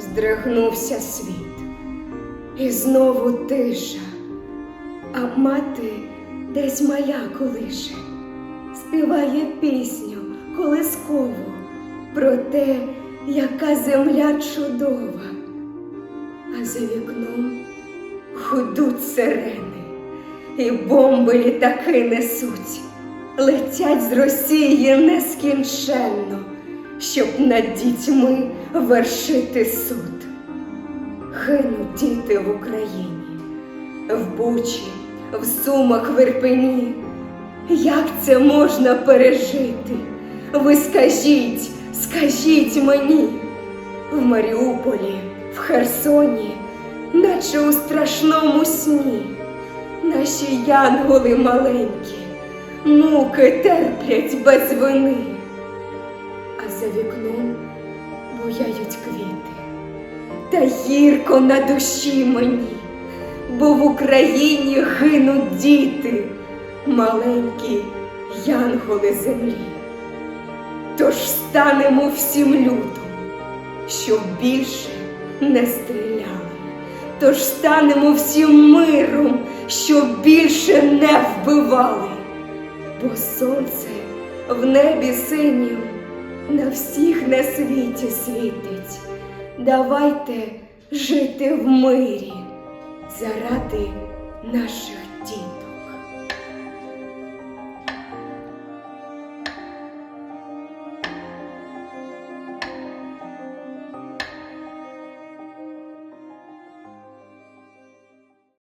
здригнувся світ, і знову тиша, а мати десь маля колише, співає пісню колискову про те, яка земля чудова, а за вікном гудуть сирени, і бомби літаки несуть, летять з Росії нескінченно, щоб над дітьми вершити суд. Гинуть діти в Україні, в Бучі, в Сумах, в Ірпені. Як це можна пережити? Ви скажіть, скажіть мені, в Маріуполі, в Херсоні, наче у страшному сні, наші янголи маленькі, муки терплять без вини, за вікном буяють квіти, та гірко на душі мені, бо в Україні гинуть діти, маленькі янголи землі. Тож станемо всім лютом, щоб більше не стріляли. Тож станемо всім миром, щоб більше не вбивали. Бо сонце в небі синім на всіх на світі світить. Давайте жити в мирі заради наших дітей.